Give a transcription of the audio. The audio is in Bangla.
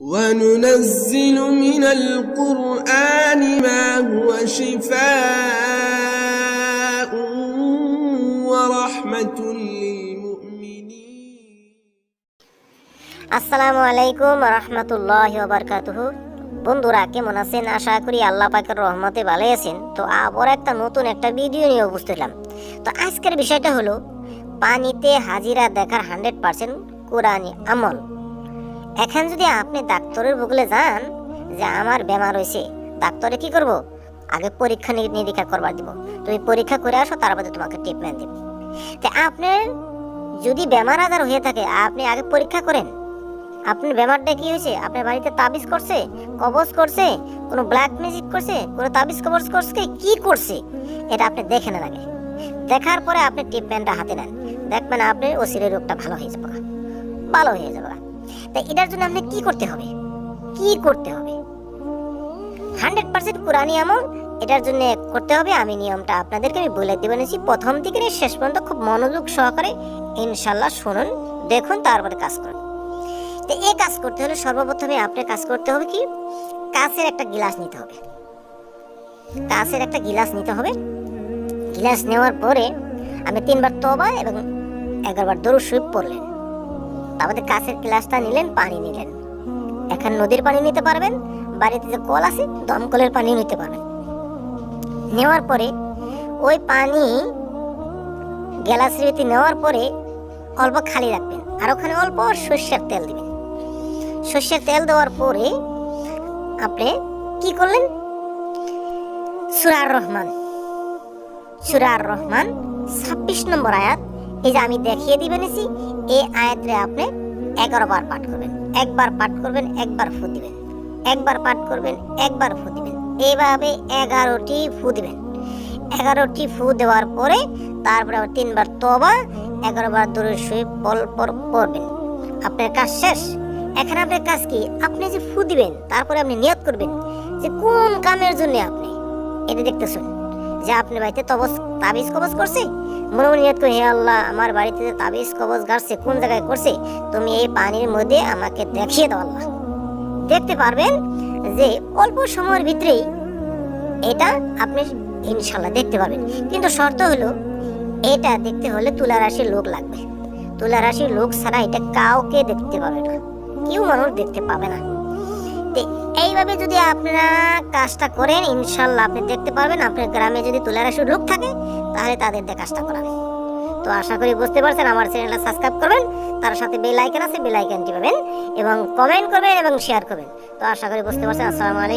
وننزل من القرآن ما هو شفاء ورحمة للمؤمنين আসসালামু আলাইকুম রহমতুল্লাহ বারকাতুহু বন্ধুরা কেমন আছেন আশা করি আল্লাহ পাকের রহমতে ভালো আছেন তো আবার একটা নতুন একটা ভিডিও নিয়ে উপস্থিত হলাম তো আজকের বিষয়টা হলো পানিতে হাজিরা দেখার হান্ড্রেড পার্সেন্ট কোরআনি আমল এখন যদি আপনি ডাক্তারের বগলে যান যে আমার বেমার হয়েছে ডাক্তারে কি করব? আগে পরীক্ষা নিরীক্ষা করবার দিব। তুমি পরীক্ষা করে আসো তারপরে তোমাকে ট্রিটমেন্ট দেব। তো আপনার যদি বেমার আজার হয়ে থাকে, আপনি আগে পরীক্ষা করেন। আপনার বেমারটা কি হয়েছে আপনার বাড়িতে তাবিজ করছে, কবজ করছে, কোনো ব্ল্যাক ম্যাজিক করছে, কোনো তাবিজ কবজ করছে, কি করছে? এটা আপনি দেখে নেন আগে। দেখার পরে আপনি ট্রিটমেন্টটা হাতে নেন। দেখবেন আপনি ওসিরের রোগটা ভালো হয়ে যাবে। ভালো হয়ে যাবে। তাই এটার জন্য আপনি কি করতে হবে? কি করতে হবে? হান্ড্রেড পার্সেন্ট কোরআনি আমল এটার জন্য করতে হবে। আমি নিয়মটা আপনাদেরকে আমি বলে দেবেন প্রথম থেকে শেষ পর্যন্ত খুব মনোযোগ সহকারে ইনশাল্লাহ শুনুন, দেখুন, তারপরে কাজ করুন। তো এই কাজ করতে হলে সর্বপ্রথমে আপনার কাজ করতে হবে কি? কাঁচের একটা গিলাস নিতে হবে। কাঁচের একটা গিলাস নিতে হবে। গিলাস নেওয়ার পরে আমি তিনবার তবা এবং এগারোবার দরু সুইপ পড়লেন। তারপরে কাছের গ্লাসটা নিলেন, পানি নিলেন। এখন নদীর পানি নিতে পারবেন, বাড়িতে যে কল আছে দমকলের পানি নিতে পারবেন। নেওয়ার পরে ওই পানি গ্যালাসের ভিতরে নেওয়ার পরে অল্প খালি রাখবেন, আর ওখানে অল্প সর্ষের তেল দিবেন। সর্ষের তেল দেওয়ার পরে আপনি কি করলেন? সুরার রহমান সুরার রহমান ছাব্বিশ নম্বর আয়াত। এই যে আমি দেখিয়ে দিবেন এসি এই আয়াতরে আপনি এগারো বার পাঠ করবেন। একবার পাঠ করবেন, একবার ফু দিবেন। একবার পাঠ করবেন, একবার ফু দিবেন। এইভাবে এগারোটি ফু দিবেন। এগারোটি ফু দেওয়ার পরে তারপরে আবার তিনবার তবা এগারো বার দূরে শুয়ে পল পর পড়বেন। আপনার কাজ শেষ। এখানে আপনার কাজ কি? আপনি যে ফু দিবেন, তারপরে আপনি নিয়ত করবেন যে কোন কামের জন্য আপনি? এটা দেখতেছেন। যে আপনি বাড়িতে তবস, তাবিজ কবজ করছে? মনে মনে নিয়ত হে আল্লাহ, আমার বাড়িতে তাবিজ কবজ গাড়ছে, কোন জায়গায় করছে, তুমি এই পানির মধ্যে আমাকে দেখিয়ে দাও আল্লাহ। দেখতে পারবেন যে অল্প সময়ের ভিতরেই এটা আপনি ইনশাল্লাহ দেখতে পাবেন কিন্তু শর্ত হলো, এটা দেখতে হলে তুলা রাশির লোক লাগবে। তুলা রাশির লোক ছাড়া এটা কাউকে দেখতে পাবে না। কেউ মানুষ দেখতে পাবে না। তো এইভাবে যদি আপনারা কাজটা করেন, ইনশাল্লাহ আপনি দেখতে পারবেন, আপনার গ্রামে যদি তুলার আসুর লোক থাকে, তাহলে তাদের দিয়ে কাজটা করাবেন। তো আশা করি বুঝতে পারছেন, আমার চ্যানেলটা সাবস্ক্রাইব করবেন, তার সাথে বেল আইকন আছে, বেল আইকনটি পাবেন, এবং কমেন্ট করবেন এবং শেয়ার করবেন। তো আশা করি বুঝতে পারছেন, আসসালামু আলাইকুম।